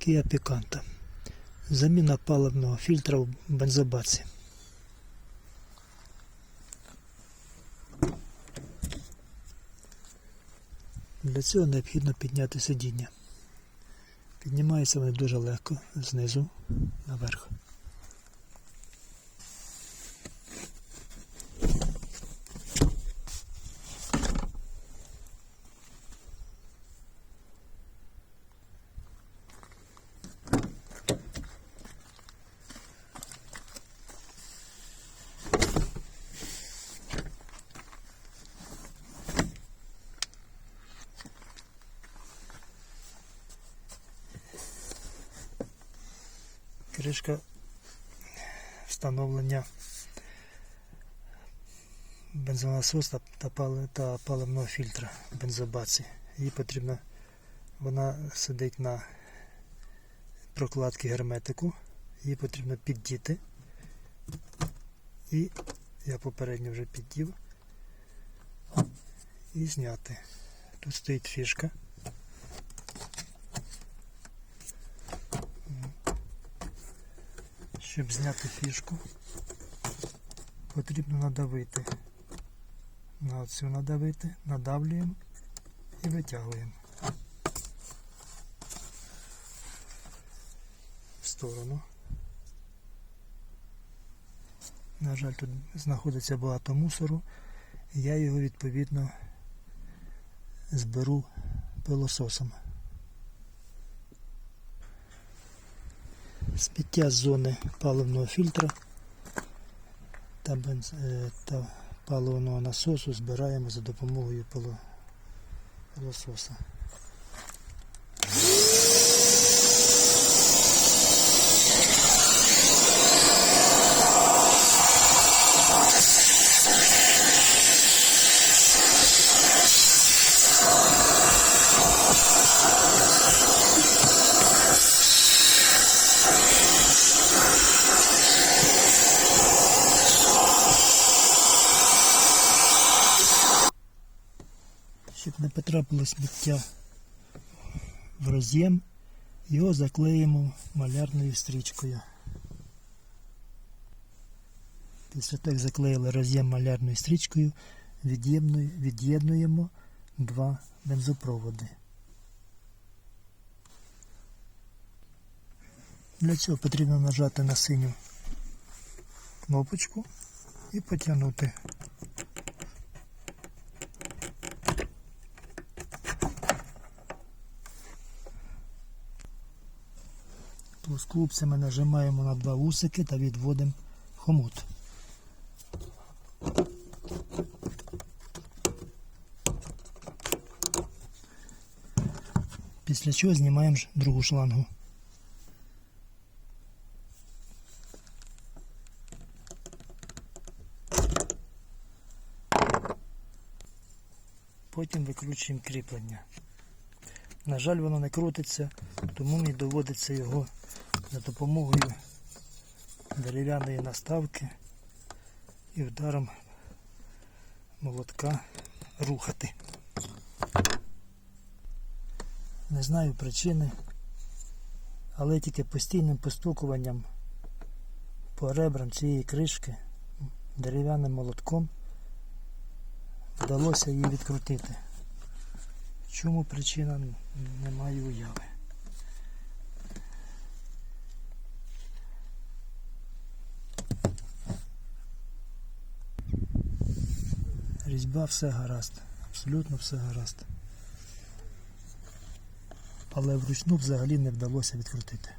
Kia Picanto. Заміна паливного фільтра в бензобаці. Для цього необхідно підняти сидіння. Піднімається воно дуже легко знизу наверх. Кришка встановлення бензонасоса та, паливного фільтра в бензобаці. Їй потрібно, вона сидить на прокладці герметику, її потрібно піддіти. І я попередньо вже піддів і зняти. Тут стоїть фішка. Щоб зняти фішку, потрібно надавити. На цю надавити, надавлюємо і витягуємо в сторону. На жаль, тут знаходиться багато мусору, я його відповідно зберу пилососом. Сміття з зони паливного фільтра та, бенз... е, та паливного насосу збираємо за допомогою пилососа. Щоб не потрапило сміття в роз'єм, його заклеїмо малярною стрічкою. Після того, як заклеїли роз'єм малярною стрічкою, від'єднуємо два бензопроводи. Для цього потрібно нажати на синю кнопочку і потягнути. Плоскопцями нажимаємо на два вусики та відводимо хомут. Після чого знімаємо другу шлангу. Потім викручуємо кріплення. На жаль, воно не крутиться, тому мені доводиться його за допомогою дерев'яної наставки і ударом молотка рухати. Не знаю причини, але тільки постійним постукуванням по ребрам цієї кришки дерев'яним молотком вдалося її відкрутити. Чому причина немає уяви. Різьба все гаразд, абсолютно все гаразд. Але вручну взагалі не вдалося відкрутити.